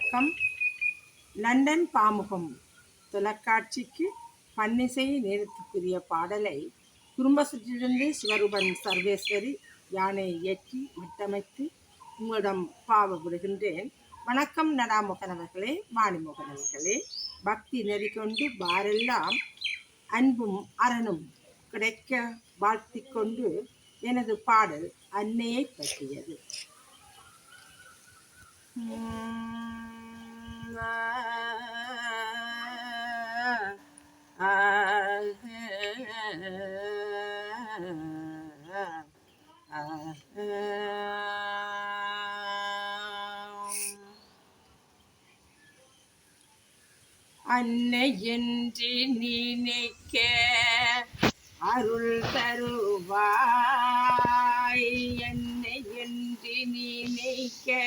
வணக்கம். லண்டன் பாமுகம் தொலைக்காட்சிக்கு பன்னிசை நேரத்துக்குரிய பாடலை குடும்ப சுற்றிலிருந்து சிவரூபன் சர்வேஸ்வரி யானை இயக்கி மட்டமைத்து உங்களிடம் பாவ விடுகின்றேன். வணக்கம் நடாமுகனவர்களே வாணிமுகனவர்களே பக்தி நெறி கொண்டு பாரெல்லாம் அன்பும் அரணும் கிடைக்க வாழ்த்திக் கொண்டு எனது பாடல் அன்னையை பற்றியது. அன்னை என்று நினைக்க அருள் தருவாய். என்னை என்று நினைக்க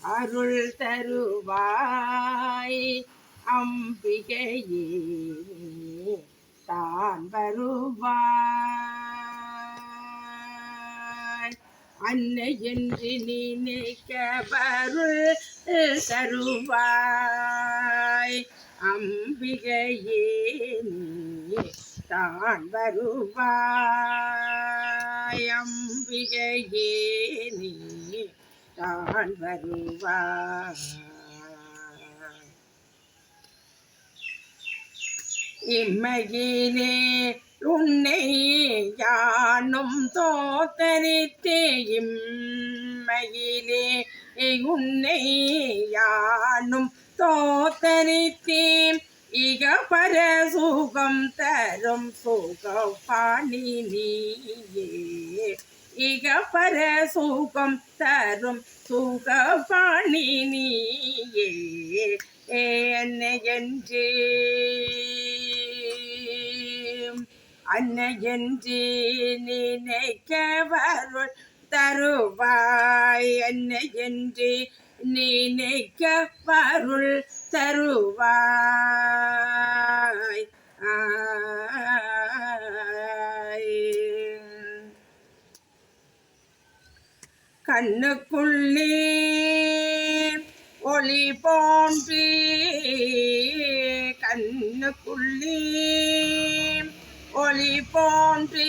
அருள் தருவாய். அம்பிகையே தான் வருவாய். அன்னை என்று நினைக்க அருள் தருவாய். அம்பிகையே தான் வருவாய். அம்பிகையே நீ தான் வருவாய். இம்மையிலே உன்னை யானும் தோத்தரித்தேயும் மயிலே. உன்னை யானும் தோத்தரித்தேன் இக பர சுகம் தரும் சுக பாணி நீயே. இக பர சுகம் தரும் சுக பாணி நீயே. என்ன என்று அன்னையன்று நினைக்க வருள் தருவாய். அன்னையன்று நினைக்க வருள் தருவாய் கண்ணுக்குள்ளே ஒளி போன்றே கண்ணுக்குள்ளே ஒளி போன்றி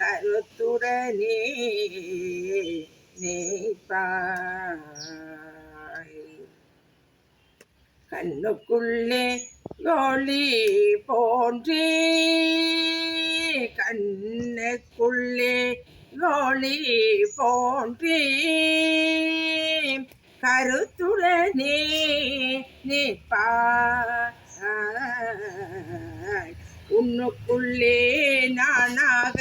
கருத்துடனே நேப்பாய் கண்ணுக்குள்ளே ஒளி போன்றி கண்ணுக்குள்ளே ஒளி போன்றி கருத்துடனே நிற்பா உன்னுக்குள்ளே நானாக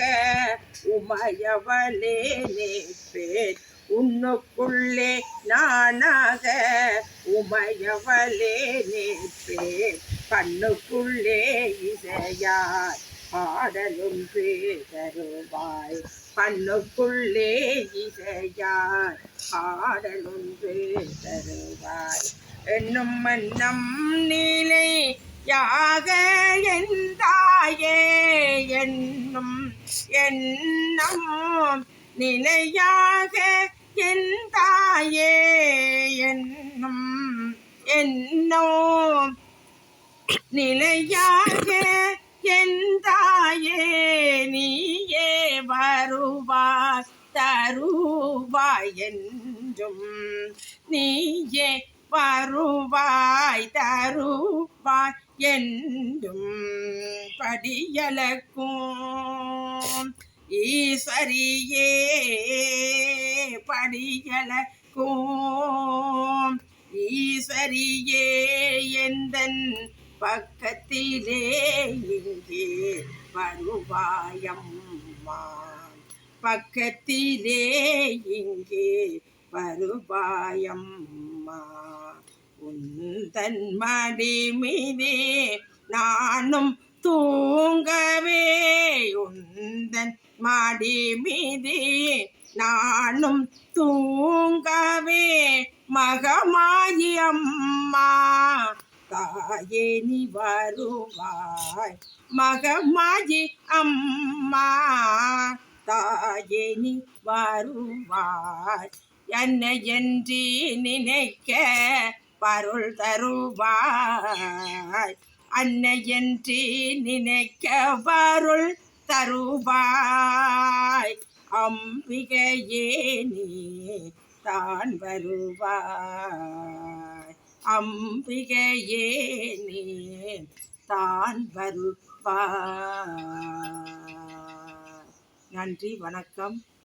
உமையவளே நிற்பேன். உன்னுக்குள்ளே நானாக உமையவளே நிற்பேன். கண்ணுக்குள்ளே இசையாய் பாடலும் தருவாய் பண்ணுக்குள்ளே இசையாய் பாடலும் தருவாய் என்னும் மன்னம் நிலை யாக என் எண்ணம் நிலையாக என் தாயே என்னும் என்னும் நிலையாக என் தாயே நீயே வருவாய் தருவாய் என்றும். நீயே வருவாய் தருவாய் என்றும். படியலக்கும் ஈஸ்வரியே படியலக்கும் ஈஸ்வரியே எந்தன் பக்கத்திலே இங்கே வருவாயம்மா. பக்கத்திலே இங்கே வருவாயம்மா. உந்தன் மடிமிதே நானும் தூங்கவே மாடி மீதி நானும் தூங்கவே மகமாயி அம்மா. தாயே நீ வருவாய் மகமாயி அம்மா. தாயே நீ வருவாய் என்னை என்று நினைக்க பருள் தருவாய். அன்னை என்று நினைக்க பருள் தருவாய். அம்பிகையே நீ தான் வருவாய். அம்பிகையே நீ தான் வருவாய். நன்றி வணக்கம்.